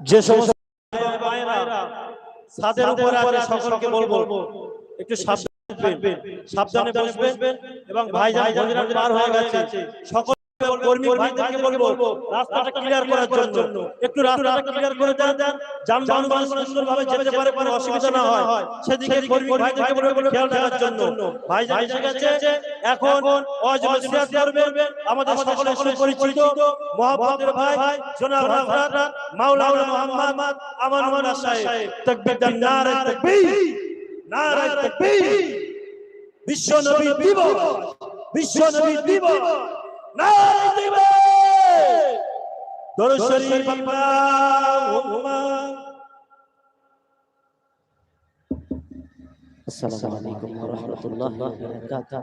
যে সমস্ত ছাদের উপরে সকলকে বলব একটু সাবধানে সাবধানে বসবেন এবং ভাই বোনেরা পার হয়ে গেছে। সকল কর্মী ভাইদেরকে বলব রাস্তাটা ক্লিয়ার করার জন্য। একটু রাস্তাটা ক্লিয়ার করে দেন যানবাহন সুন্দরভাবে যেতে পারে কোনো অসুবিধা না হয়। সেদিকে কর্মী ভাইদেরকে বলব খেয়াল রাখার জন্য। ভাইজান এসে গেছে এখন অজনসিয়াত করবেন আমাদের সকলের সুপরিচিত মহাব্বতের ভাই জনাব হযরত মাওলানা মুহাম্মদ আমানুল্লাহ সাহেব। তাকবীর দেন নারে তাকবীর নারে তাকবীর। বিশ্ব নবী দিবস বিশ্ব নবী দিবস। নারে দিবস দরুদ শরীফ আল্লাহুম্মা আসসালামু আলাইকুম ওয়া রাহমাতুল্লাহি ওয়া বারাকাতুহু।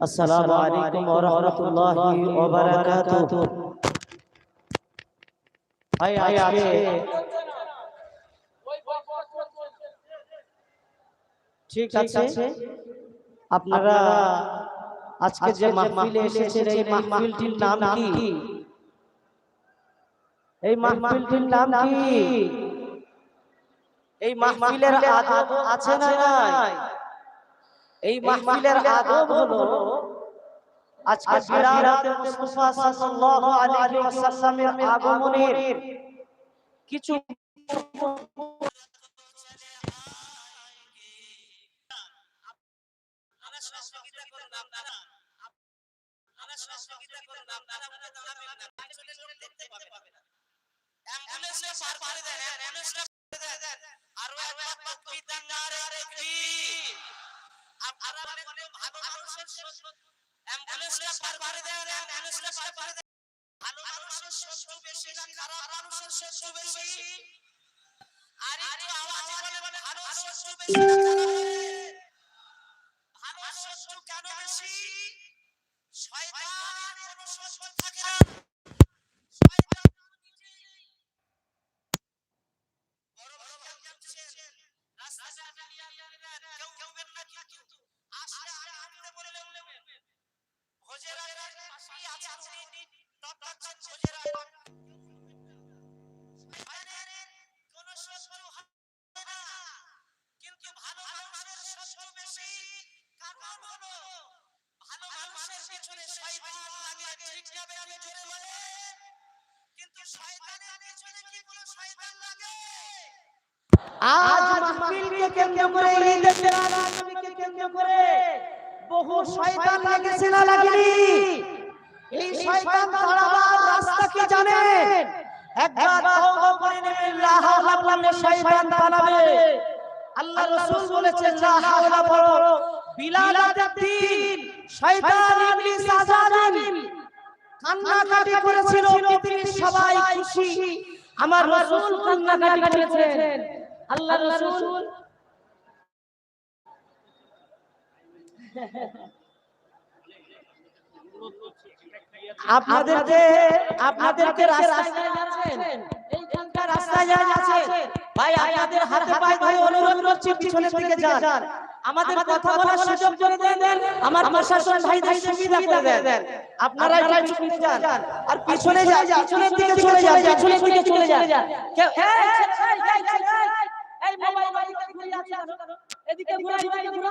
আসসালামু আলাইকুম ওয়া রাহমাতুল্লাহি ওয়া বারাকাতুহু। ভাই আজকে ঠিক আছে? আপনারা আজকে যে মাহফিলে এসেছেন এই মাহফিলটির নাম কি? এই মাহফিলটির নাম কি? এই মাহফিলের আদব আছে না নাই? এই মাহফিলের আদব হলো আজকে বিলালাতে মুস্তাফা সাল্লাল্লাহু আলাইহি ওয়াসাল্লামের আগমনের কিছু অ্যাম্বুলেন্সটা পার করে দেন অ্যাম্বুলেন্সটা পার করে দেন। আরও একবার তাকবীর দেন নারে তাকবীর আপনারা বলে ভালো মানুষের অ্যাম্বুলেন্সটা পার করে দেন অ্যাম্বুলেন্সটা পার করে দেন। ভালো মানুষের শত্রু বেশি না, খারাপ মানুষের শত্রু বেশি। আর একটু আওয়াজে বলে বলে ভালো শত্রু বেশি না, খারাপ ভালো শত্রু কেন বেশি শয়তান কোনো শত্রু থাকে না শয়তান নিজেই বড় বড় কেউ যাচ্ছেন রাস্তাটা ক্লিয়ার করে দেন কেউ কেউ বের না কিন্তু। আস্তে আস্তে হাঁটতে বলে নেবেন। ভোজেরা পাশেই আছে আপনি টপকাচ্ছেন ভোজেরা। আজ মাহফিলকে কেন্দ্র করে ঈদের নবীকে কেন্দ্র করে বহু শয়তান লেগেছে না লাগেনি এই শয়তান তাড়াবার রাস্তা কি জানেন একবার তওবা করে নেবেন লা হাওলা বললে শয়তান পালাবে আল্লাহ রাসূল বলেছেন লা হাওলা পড়ো। বিলালাতের দিন। শয়তান ইবলিস আজাদিন কান্নাকাটি করেছিল। পৃথিবীর সবাই খুশি। আমার রাসূল কান্নাকাটি করেছেন। আল্লাহ রাসূল। আপনাদেরকে আপনাদেরকে রাস্তায় যাচ্ছেন এইখানকার রাস্তায় যাচ্ছেন ভাই আপনাদের হাতে পায়ে ধরে অনুরোধ করছি পিছনের দিকে যান। আমাদের কথা বলার সুযোগ করে দেন আমার প্রশাসন ভাইদের সুবিধা করে দেন। আপনারা একটু পিছনে যান। আর পিছনে যান পিছনের দিকে চলে যান পিছনের দিকে চলে যান। কেউ এই, এদিকে ঘুরে এদিকে ঘুরে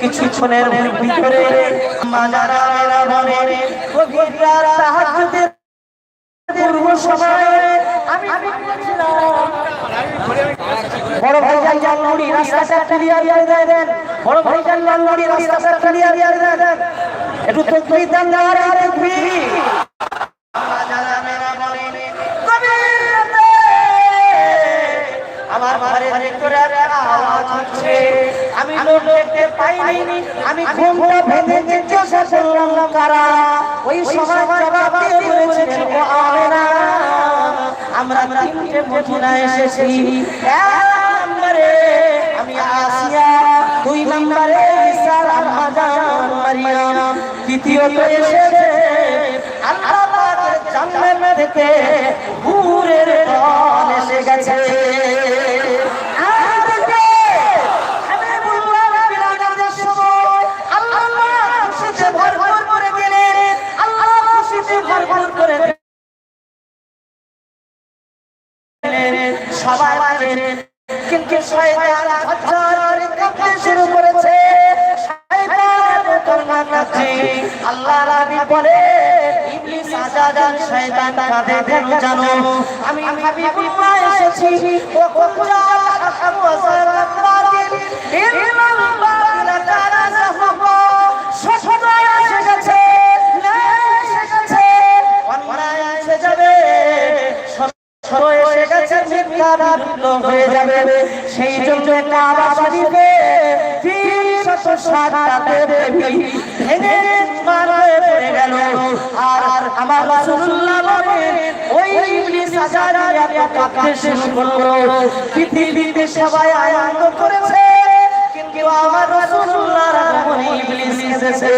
কিছুক্ষণের ভিতরে পূর্ব সময়ে আমি বড় করে দেন। বড় ভাই জান লড়ি রাস্তাটা ক্লিয়ার করে দেন। একটু তকবীর দেন না পাইনি আমি ঘুমটা ভেঙে জিজ্ঞাসা করলাম কারা? ওই সময় জবাব দিয়ে আমেনা আমরা তিনটে মদিনা এসেছি। এক নম্বরে আমি আসিয়া দুই নম্বরে ঈসা আম্মাজান মারিয়াম তৃতীয়ত এসেছে আল্লাহ পাকের জান্নাত থেকে হুরের দল এসে গেছে। বলে, ইবলিস, আজাদান শয়তান কাঁদে কেন জানো। আমি হাবিবুল্লাহ এসেছি। ও কুজা আহমু সালাতাতিন ইল্লাল বাতিল কানা জাহব সত্য এসে গেছে, ন্যায় গেছে, অন্যায় এসে যাবে। সত্য গেছে মিথ্যা বিলুপ্ত হয়ে যাবে। সেই জন্য কাবা শরীফে আর আমার রাসূলুল্লাহ ওই ইবলিস আজারিয়া কাঁপতে শুরু পৃথিবীতে সবাই আনন্দ করেছে, কিন্তু আমার রাসূলুল্লাহর এসেছে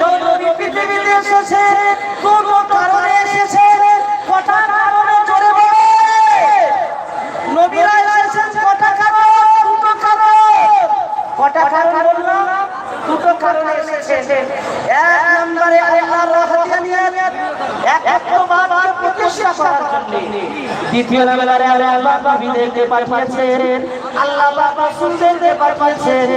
যত নবী পৃথিবীতে এসেছে, কোন কারণে এসেছে, কটা কটা কারণ? দুটো কারণ। কটা কারণ বললাম? দুটো কারণে এক নম্বরে আল্লাহর রহমানিয়াত এক একবারকে প্রতিষ্ঠা করার জন্য। দ্বিতীয় নম্বরে আল্লাহ নবীদেরকে পাঠিয়েছেন। আল্লাহ রাসূলদেরকে পাঠিয়েছেন।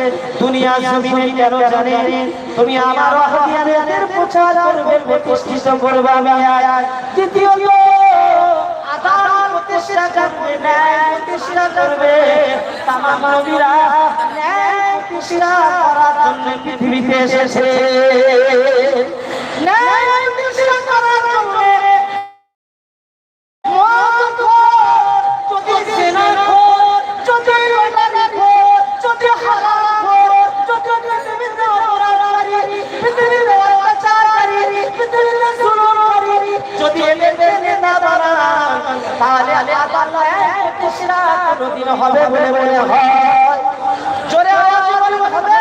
দুনিয়া জমিনে কেন জানেন? তুমি আমার রহমানিয়াতের প্রচার করবে প্রতিষ্ঠিত করবে আমি আয় তৃতীয়ত আদালত প্রতিষ্ঠা করবে, ন্যায় প্রতিষ্ঠা করবে। তামাম নবীরা ন্যায় প্রতিষ্ঠা করার জন্য পৃথিবীতে এসেছে। ন্যায় কোনোদিন হবে বলে মনে হয়। জোরে হবে।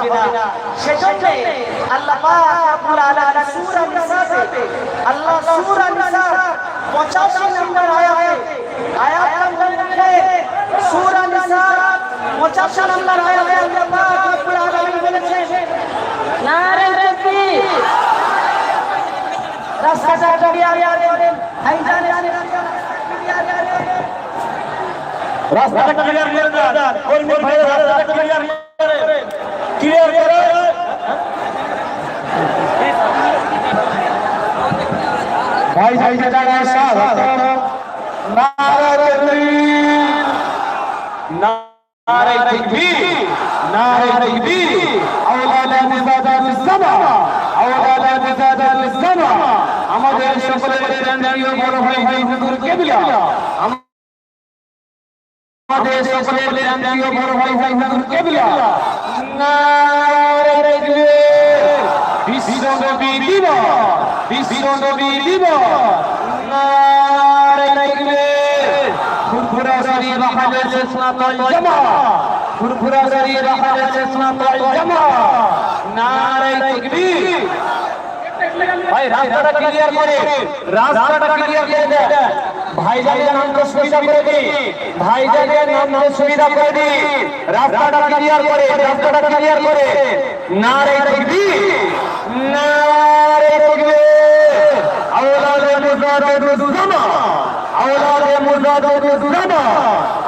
হয় না। সেজন্য আল্লাহ পাক রব্বুল আলামিন সূরা নিসাতে, আল্লাহ সূরা নিসা 85 নম্বর আয়াতে, আয়াত নম্বর সূরা নিসা 85 নম্বর আয়াতে আল্লাহ পাক রব্বুল আলামিন বলেছেন নারে তাকবীর রাস্তাটা ক্লিয়ার করে দেন কর্মী ভাইরা রাস্তাটা ক্লিয়ার করে ক্লিয়ার করে ভাই ভাই জায়গায় স্বাগত নারে তাকবীর নারে তাকবীর নারে তাকবীর আওলাদ মুজাদাদ সাবা আওলাদ মুজাদাদ সাবা আমাদের সকলের প্রাণপ্রিয় বড় ভাই ভাই হুজুর কেবলা আমাদের সকলের প্রাণপ্রিয় বড় ভাই ভাই হুজুর কেবলা নারে তাকবীর বিশ্ব নবী দিবস। বিশ্ব নবী দিবস নারে তাকবীর ফুরফুরা শরীর আহলে সুন্নাত ওয়াল জামাত ফুরফুরা শরীর আহলে সুন্নাত জামাত ভাই রাস্তাটা ক্লিয়ার করে রাস্তাটা ক্লিয়ার করে দেন ভাইজানের নামকে সুবিধা করে দিন ভাইজানের নামকে সুবিধা করে দিন রাস্তাটা ক্লিয়ার করে রাস্তাটা ক্লিয়ার করে নারে তাকবীর নারে তাকবীর আওলাদে মুজাহিদুল জামা আওলাদে মুজাহিদুল জামা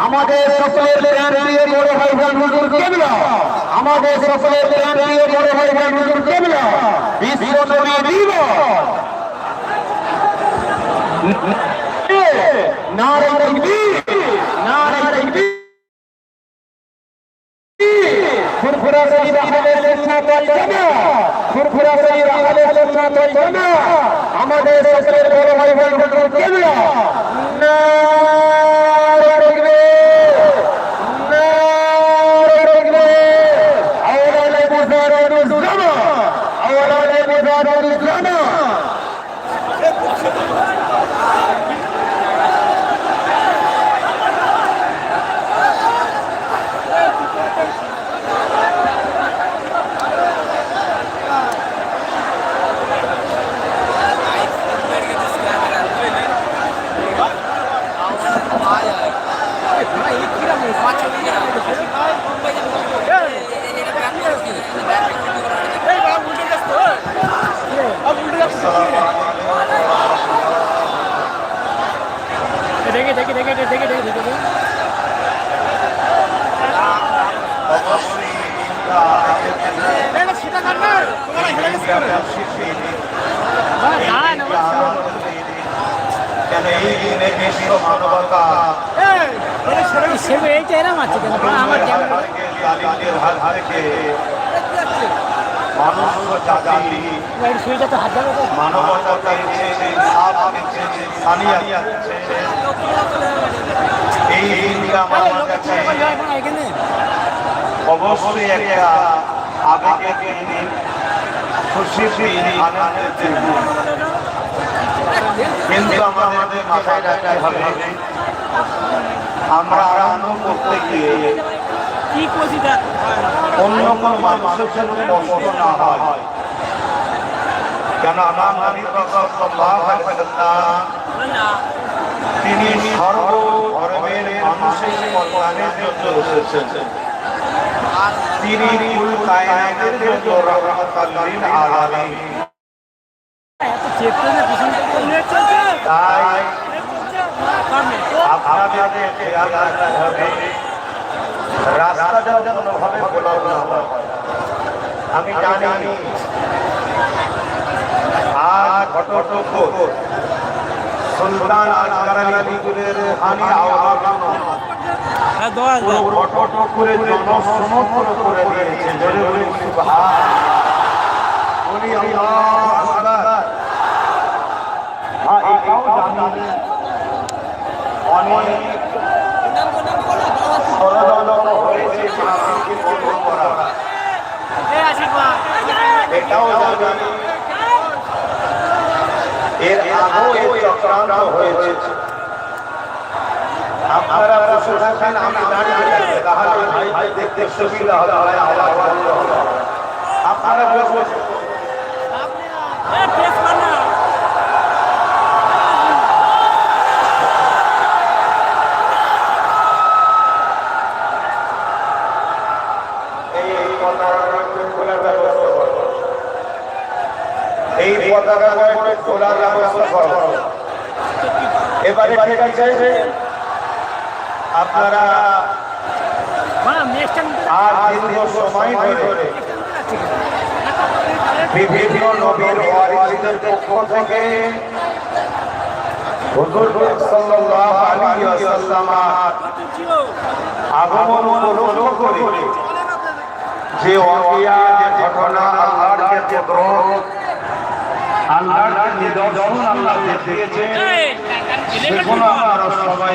আমাদের সকলের প্রাণপ্রিয় বড় ভাই বোন হুজুর কেবলা। আমাদের সকলের প্রাণপ্রিয় বড় ভাই বোন হুজুর কেবলা। বিশ্ব নবী দিবস বড় ভাই বোন হুজুর কেবলা নারে তাকবীর নারে তাকবীর আওলাদে মুজাহিদুল জামাত আওলাদে মুজাহিদুল জামাত মানুষ জাতি সুইটা তো হাত ধরে মানবতা পেয়েছে পেয়েছে এই দিনটা আমার কাছে অবশ্যই একটা আবেগের দিন খুশির দিন আনন্দের দিন। কিন্তু আমরা আমাদের মাথায় রাখতে হবে আমরা আনন্দ করতে গিয়ে অন্য কোনো মানুষের জন্য কষ্ট না হয়। কেন আমার নবী তিনি সর্ব ধর্মের মানুষের কল্যাণের জন্য এসেছেন। তিনি কুল কায়নাতের জন্য রহমতাল আলামিন। তাই আপনাদের খেয়াল আমি জানি সুলতান আজকারের হানি আওলাদান ঘটনা করে জনসমর্থন করে দিয়েছে জোরে বলে এটাও জানি। এর আগেও এই চক্রান্ত হয়েছে। আপনারা বসে থাকেন, আমি দাঁড়িয়ে তাহলে দেখতে সুবিধা হবে। আপনারা বসে এ, প্রেস কর না। এই পতাকাটা খোলার ব্যবস্থা করো পতাকা করে খোলার ব্যবস্থা করো এবারে ঠিক আছে আপনারা আর দীর্ঘ সময় ধরে বিভিন্ন নবীর ওয়ারিসদের পক্ষ থেকে হুজুর সাল্লাল্লাহু আলাইহি ওয়াসাল্লাম। আগমন উপলক্ষ করে যে ওয়াকিয়া যে ঘটনা আল্লাহর যে কুদরত আল্লাহর যে নিদর্শন আল্লাহ সেগুলো আমরা সবাই